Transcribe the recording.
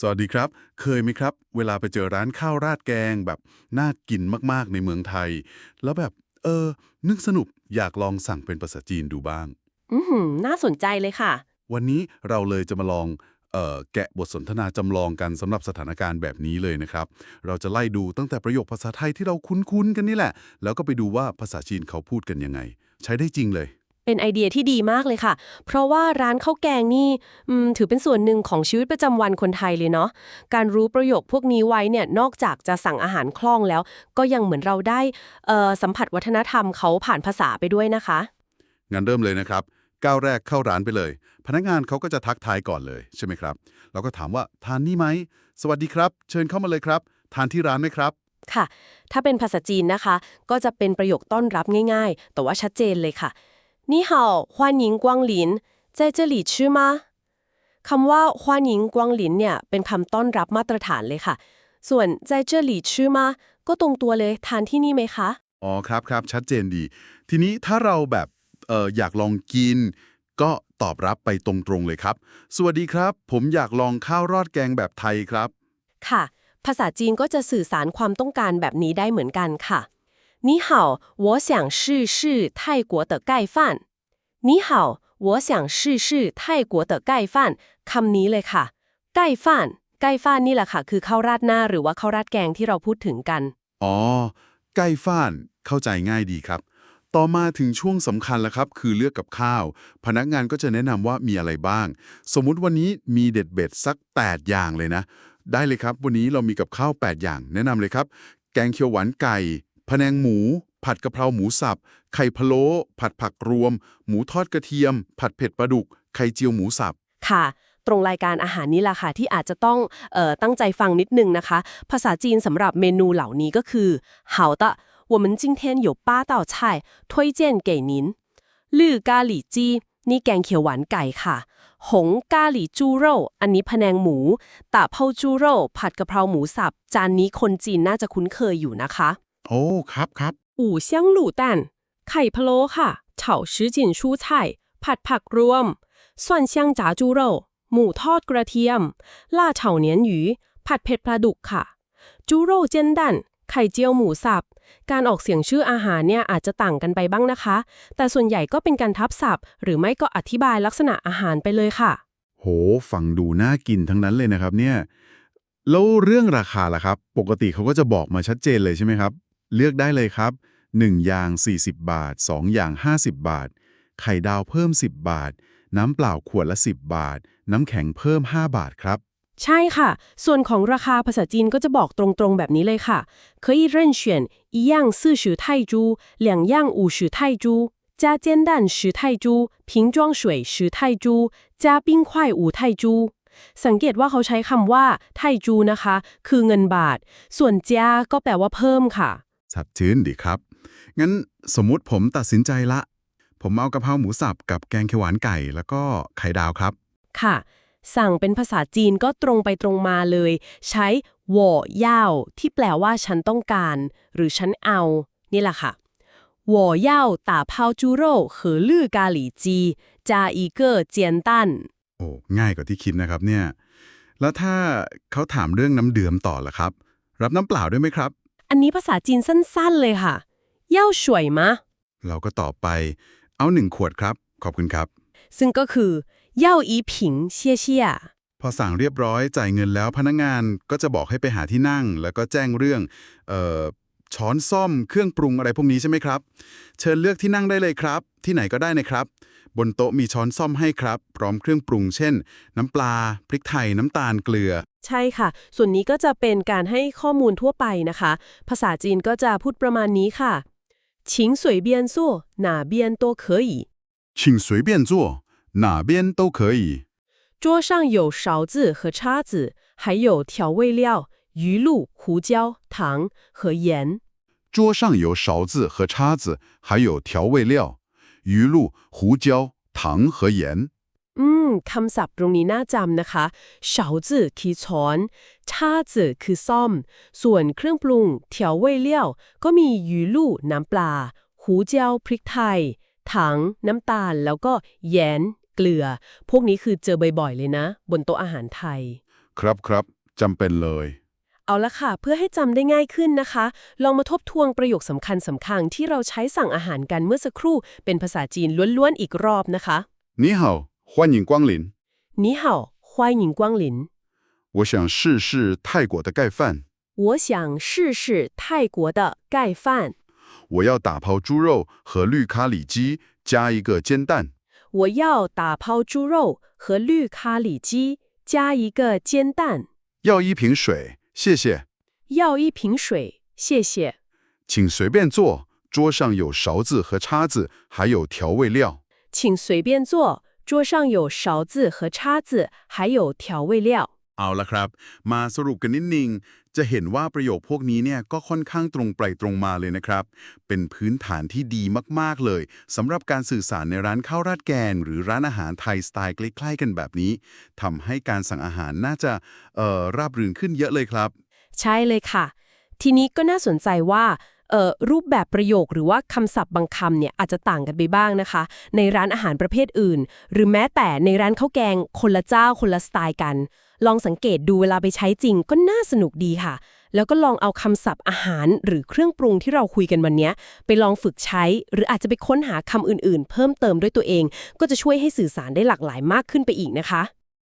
สวัสดีครับ เคยไหมครับ เวลาไปเจอร้านข้าวราดแกงแบบน่ากินมากๆในเมืองไทย แล้วแบบ เออ นึกสนุกอยากลองสั่งเป็นภาษาจีนดูบ้าง อือหือน่าสนใจเลยค่ะ วันนี้เราเลยจะมาลองเอ่อแกะบทสนทนาจำลองกันสำหรับสถานการณ์แบบนี้เลยนะครับ เราจะไล่ดูตั้งแต่ประโยคภาษาไทยที่เราคุ้นๆกันนี่แหละ แล้วก็ไปดูว่าภาษาจีนเขาพูดกันยังไง ใช้ได้จริงเลย เป็นไอเดียที่ดีมากเลยค่ะ เพราะว่าร้านข้าวแกงนี่อืมถือเป็นส่วนหนึ่งของชีวิตประจำวันคนไทยเลยเนาะ การรู้ประโยคพวกนี้ไว้เนี่ยนอกจากจะสั่งอาหารคล่องแล้ว ก็ยังเหมือนเราได้เอ่อสัมผัสวัฒนธรรมเขาผ่านภาษาไปด้วยนะคะ งั้นเริ่มเลยนะครับ ก้าวแรกเข้าร้านไปเลย พนักงานเขาก็จะทักทายก่อนเลยใช่ไหมครับเราก็ถามว่าทานนี่ไหม สวัสดีครับ เชิญเข้ามาเลยครับ ทานที่ร้านไหมครับค่ะ ถ้าเป็นภาษาจีนนะคะ ก็จะเป็นประโยคต้อนรับง่าย ๆ แต่ว่าชัดเจนเลยค่ะ นี่เห่าฮวานหญิงกวางหลินใจเจหลีชื่อมาคำว่าฮวานหญิงกวางหลินเนี่ยเป็นคำต้อนรับมาตรฐานเลยค่ะ ส่วนใจเจหลีชื่อมาก็ตรงตัวเลยทานที่นี่ไหมคะ อ๋อครับครับชัดเจนดี ทีนี้ถ้าเราแบบเอออยากลองกิน ก็ตอบรับไปตรงๆเลยครับ สวัสดีครับ ผมอยากลองข้าวรอดแกงแบบไทยครับ ค่ะ ภาษาจีนก็จะสื่อสารความต้องการแบบนี้ได้เหมือนกันค่ะ 你好我想试试泰国的盖饭你好我想试试泰国的盖饭คำนี้เลยค่ะไก่ฟ่านไก่ฟ่านนี่แหละค่ะ คือข้าวราดหน้าหรือว่าข้าวราดแกงที่เราพูดถึงกัน อ๋อ ไก่ฟ้านเข้าใจง่ายดีครับ ต่อมาถึงช่วงสำคัญแล้วครับ คือเลือกกับข้าว พนักงานก็จะแนะนำว่ามีอะไรบ้าง สมมุติวันนี้มีเด็ดเบ็ดสัก 8 อย่างเลยนะ ได้เลยครับ วันนี้เรามีกับข้าว 8 อย่าง แนะนำเลยครับ แกงเขียวหวานไก่ พะแนงหมู ผัดกะเพราหมูสับ ไข่พะโล้ผัดผักรวม หมูทอดกระเทียม ผัดเผ็ดปลาดุก ไข่เจียวหมูสับ ค่ะ ตรงรายการอาหารนี้แหละค่ะ ที่อาจจะต้องเอ่อตั้งใจฟังนิดนึงนะคะ ภาษาจีนสำหรับเมนูเหล่านี้ก็คือ好的我们今天有八道菜推荐给您ลือกาหลี่จี้นี่แกงเขียวหวานไก่ค่ะ หงกาหลี่จูโร่อันนี้พะแนงหมูตาเผาจูโร่ผัดกะเพราหมูสับ จานนี้คนจีนน่าจะคุ้นเคยอยู่นะคะ โอ้ครับครับอู่เซียงหลู่ตันไข่พะโล้ค่ะเฉาชื้อจินชูไช่ผัดผักรวมส่วนเซียงจ๋าจูโร่หมูทอดกระเทียม ล่าเฉาเนียนหยูผัดเผ็ดปลาดุกค่ะ จูโร่เจนดันไข่เจียวหมูสับ การออกเสียงชื่ออาหารเนี่ยอาจจะต่างกันไปบ้างนะคะ แต่ส่วนใหญ่ก็เป็นการทับศัพท์ หรือไม่ก็อธิบายลักษณะอาหารไปเลยค่ะ โห ฟังดูน่ากินทั้งนั้นเลยนะครับเนี่ย แล้วเรื่องราคาล่ะครับ ปกติเขาก็จะบอกมาชัดเจนเลยใช่ไหมครับ เลือกได้เลยครับ 1 อย่าง 40 บาท 2 อย่าง 50 บาท ไข่ดาวเพิ่ม 10 บาท น้ำเปล่าขวดละ 10 บาท น้ำแข็งเพิ่ม 5 บาทครับ ใช่ค่ะ ส่วนของราคาภาษาจีนก็จะบอกตรงๆแบบนี้เลยค่ะ可以任选一样四十泰铢两样五十泰铢加煎蛋十泰铢瓶装水十泰铢加冰块五泰铢สังเกตว่าเขาใช้คำว่าไทจูนะคะ คือเงินบาท ส่วนจ้าก็แปลว่าเพิ่มค่ะ ชัดชื้นดีครับ งั้นสมมุติผมตัดสินใจละ ผมเอากะเพราหมูสับกับแกงเขียวหวานไก่แล้วก็ไข่ดาวครับ ค่ะ สั่งเป็นภาษาจีนก็ตรงไปตรงมาเลย ใช้หว่อย่าที่แปลว่าฉันต้องการ หรือฉันเอา นี่แหละค่ะหว่อย่าวตาเผาจูโร่หือลื่อกาหลีจีจาอีเกอร์เจียนตันโอ้ง่ายกว่าที่คิดนะครับเนี่ย แล้วถ้าเขาถามเรื่องน้ำเดือมต่อล่ะครับ รับน้ำเปล่าด้วยไหมครับ อันนี้ภาษาจีนสั้นๆเลยค่ะ เย่าสวยมะ เราก็ตอบไป เอาหนึ่งขวดครับ ขอบคุณครับ ซึ่งก็คือ เย่าอีผิงเชี่ยเชี่ยพอสั่งเรียบร้อยจ่ายเงินแล้วพนักงานก็จะบอกให้ไปหาที่นั่ง แล้วก็แจ้งเรื่องเอ่อช้อนซ่อมเครื่องปรุงอะไรพวกนี้ใช่ไหมครับ เชิญเลือกที่นั่งได้เลยครับ ที่ไหนก็ได้นะครับ บนโต๊ะมีช้อนซ่อมให้ครับ พร้อมเครื่องปรุง เช่น น้ำปลา พริกไทย น้ำตาลเกลือ ใช่ค่ะ ส่วนนี้ก็จะเป็นการให้ข้อมูลทั่วไปนะคะ ภาษาจีนก็จะพูดประมาณนี้ค่ะ请随便坐哪边都可以请随便坐哪边都可以桌上有勺子和叉子还有调味料鱼露胡椒糖和盐桌上有勺子和叉子还有调味料 鱼露胡椒糖和盐 อืมคำศัพท์ตรงนี้น่าจำนะคะเฉาจื่อคือช้อนชาจื่อคือซ่อม ส่วนเครื่องปรุงเถียวเว่ยเลี่ยว ก็มีหยูลู่น้ำปลา หูเจียวพริกไทย ถัง น้ำตาล แล้วก็แยน เกลือ พวกนี้คือเจอบ่อยๆเลยนะ บนโต๊ะอาหารไทย ครับครับจำเป็นเลย เอาละค่ะ เพื่อให้จำได้ง่ายขึ้นนะคะ ลองมาทบทวนประโยคสำคัญสำคัญที่เราใช้สั่งอาหารกันเมื่อสักครู่ เป็นภาษาจีนล้วนๆอีกรอบนะคะ 你好欢迎光临你好欢迎光临我想试试泰国的盖饭我想试试泰国的盖饭我要打抛猪肉和绿咖喱鸡加一个煎蛋我要打抛猪肉和绿咖喱鸡加一个煎蛋要一瓶水 谢谢要一瓶水谢谢请随便坐桌上有勺子和叉子还有调味料请随便坐桌上有勺子和叉子还有调味料 เอาละครับ มาสรุปกันนิดนึง จะเห็นว่าประโยคพวกนี้เนี่ยก็ค่อนข้างตรงไปตรงมาเลยนะครับ เป็นพื้นฐานที่ดีมากๆเลยสำหรับการสื่อสารในร้านข้าวราดแกง หรือร้านอาหารไทยสไตล์ใกล้ๆกันแบบนี้ทำให้การสั่งอาหารน่าจะเอ่อราบรื่นขึ้นเยอะเลยครับ ใช่เลยค่ะ ทีนี้ก็น่าสนใจว่า รูปแบบประโยคหรือว่าคำศัพท์บางคำเนี่ยอาจจะต่างกันไปบ้างนะคะ ในร้านอาหารประเภทอื่น หรือแม้แต่ในร้านข้าวแกงคนละเจ้าคนละสไตล์กัน ลองสังเกตดูเวลาไปใช้จริงก็น่าสนุกดีค่ะ แล้วก็ลองเอาคำศัพท์อาหารหรือเครื่องปรุงที่เราคุยกันวันนี้ไปลองฝึกใช้ หรืออาจจะไปค้นหาคำอื่นๆ เพิ่มเติมด้วยตัวเอง ก็จะช่วยให้สื่อสารได้หลากหลายมากขึ้นไปอีกนะคะ